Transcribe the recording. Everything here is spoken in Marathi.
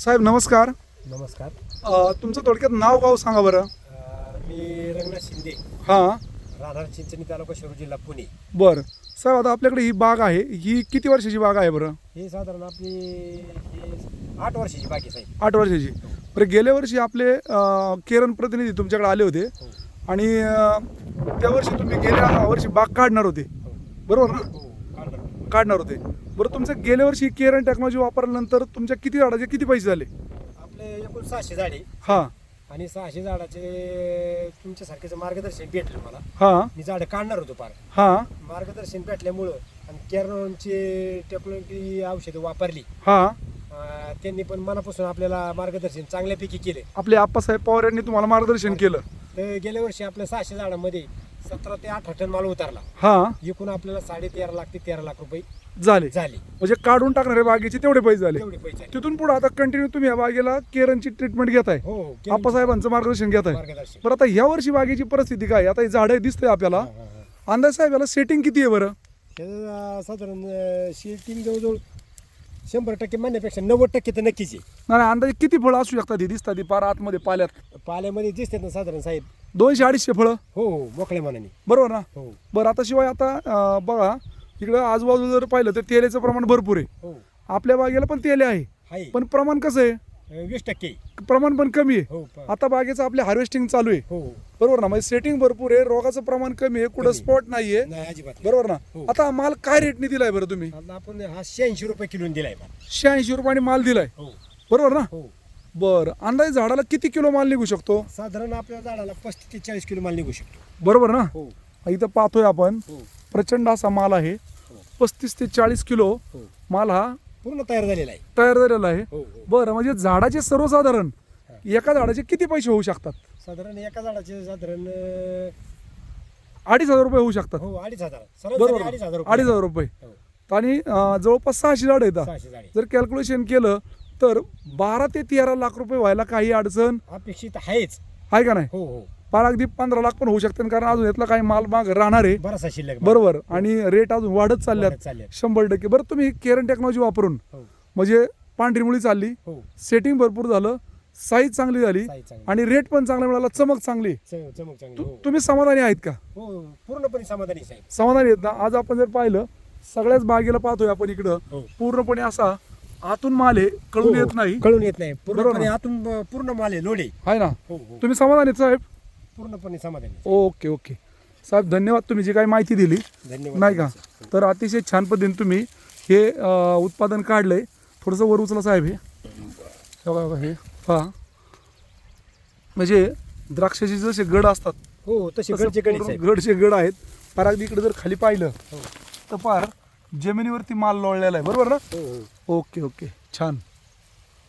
साहेब नमस्कार. नमस्कार. अ, तुमचं थोडक्यात नाव गाव सांगा बरं. अ, मी रंगनाथ शिंदे. हां. राहणार चिंचणी तालुका शिरूर जिल्हा पुणे. बरं. साहेब आता आपल्याकडे ही बाग आहे. ही किती वर्षाची बाग आहे बरं? हे साधारण आपली हे आठ वर्षाची बाकी साहेब. आठ वर्षाची. बरं गेल्या वर्षी आपले अ, केरन प्रतिनिधी तुमच्याकडे आले होते. हो. आणि अ, त्या वर्षी तुम्ही गेल्या वर्षी बाग काढणार होते. हो. बरोबर ना? हो काढणार. काढणार होते. बरं तुमचं गेल्या वर्षी केरन टेक्नॉलॉजी वापरल्यानंतर तुमच्या किती झाडाचे किती पैसे झाले? आपले एकूण सहाशे झाडे. हां. आणि सहाशे झाडाचे तुमच्यासारखेचं मार्गदर्शन भेटलं मला. हां. मी झाडं काढणार होतो फार हां. मार्गदर्शन भेटल्यामुळं आणि केरळची टेक्नॉलॉजी औषधं वापरली. हां. अ, त्यांनी पण मनापासून आपल्याला मार्गदर्शन चांगल्यापैकी केले. आपले आप्पासाहेब पवार यांनी तुम्हाला मार्गदर्शन केलं. तर गेल्या वर्षी आपल्या सहाशे झाडांमध्ये सतरा ते अठरा टन माल उतरला. हां. एकूण आपल्याला साडे तेरा लाख ते तेरा लाख रुपये झाले. झाले. म्हणजे काढून टाकणारे बागेचे तेवढे पैसे झाले. तेवढे पैसे आले. तिथून पुढे आता कंटिन्यू तुम्ही या बागेला केरनची ट्रीटमेंट घेताय. हो हो केलं आप्पासाहेबांचं मार्गदर्शन घेताय. मार्गदर्शन. बरं आता ह्या वर्षी बागेची परिस्थिती काय? आता हे झाडं दिसतंय आपल्याला. हा, हा, हा. अंदाज साहेब याला सेटिंग किती आहे बरं? त्याचं, अं, साधारण शेटिंग जवळजवळ शंभर टक्के म्हणण्यापेक्षा नव्वद टक्के तर नक्कीच आहे. नाही नाही, अंदाजे किती फळं असू शकतात? ही दिसतात ही पार आतमध्ये पाल्यात. पाल्यामध्ये दिसतात ना साधारण साहेब. दोनशे अडीचशे फळं? हो हो मोकळ्या मनाने. बरोबर ना? हो. बरं आता शिवाय आता अं, बघा इकडं आजूबाजू जर पाहिलं तर तेलाचं प्रमाण भरपूर आहे. हो. आपल्या बागेला पण तेले आहे. आहे. पण प्रमाण कसं आहे? अं, वीस टक्के. प्रमाण पण कमी आहे. हो प- आता बागेचं आपले हार्वेस्टिंग चालू आहे. हो. बरोबर ना? म्हणजे सेटिंग भरपूर आहे. रोगाचं प्रमाण कमी आहे. कुठं. स्पॉट नाहीये. नाही अजिबात. बरोबर ना? हो. आता माल काय रेटने दिलाय बरं तुम्ही? आता आपण हा शहाऐंशी रुपये किलोने दिलाय मला. शहाऐंशी रुपयाने माल दिलाय. हो. बरोबर ना? हो. बरं. अंदाजे झाडाला किती किलो माल निघू शकतो? साधारण आपल्या झाडाला पस्तीस ते चाळीस किलो माल निघू शकतो. बरोबर ना? हो. इथं पाहतोय आपण. हो. प्रचंड असा माल आहे. पस्तीस ते चाळीस किलो हो. माल हा पूर्ण तयार झालेला आहे. तयार झालेला आहे. हो हो. बरं म्हणजे झाडाचे सर्वसाधारण एका झाडाचे किती पैसे होऊ शकतात? साधारण एका झाडाचे साधारण अं, अडीच हजार रुपये होऊ शकतात. हो अडीच हजार. सरासरी बरोबर. अडीच हजार रुपये. अडीच हजार रुपये. हो, आणि अं, जवळपास सहाशे झाड येतात सहाशे झाडे जर कॅल्क्युलेशन केलं तर बारा ते तेरा लाख रुपये व्हायला काही अडचण अपेक्षित आहेच. आहे का नाही? हो हो. फार अगदी पंधरा लाख पण होऊ शकते कारण अजून यातला काही माल माग राहणार आहे. बराचसा शिल्लक बरोबर. आणि रेट अजून वाढत चालल्यात. वाढत चालल्यात. शंभर टक्के. बरं तुम्ही केरन टेक्नॉलॉजी वापरून हो. म्हणजे पांढरी मुळी चालली हो. सेटिंग भरपूर झालं साईज चांगली झाली चांगली. आणि रेट पण चांगला मिळाला चमक चांगली. च- चमक चांगली तु- हो. तुम्ही समाधानी आहेत का? हो पूर्णपणे समाधानी साहेब. समाधानी आहेत ना? आज आपण जर पाहिलं सगळ्याच बागेला पाहतोय आपण इकडं. हो. पूर्णपणे असा आतून माल आहे कळून येत नाही. कळून येत नाही. बरोबर पूर्णपणे ना? आतून पूर्ण माल आहे लोडे आहे ना? हो हो. तुम्ही समाधानी आहेत साहेब? पूर्णपणे समाधानी. Okay okay. साहेब धन्यवाद तुम्ही जी काही माहिती दिली. धन्यवाद. नाही का? तर अतिशय छान पद्धतीने तुम्ही हे अं, उत्पादन काढलंय. थोडंसं वर उचला साहेब हे. हे बघा, हे. पहा. म्हणजे द्राक्षाचे जसे गड असतात हो तसे तसं गडचे गडी पूर्ण गडचे गड आहेत. अगदी इकडे जर खाली पाहिलं हो. तर फार जमिनीवरती माल लोळलेला आहे. बरोबर ना? हो हो. Okay okay. छान.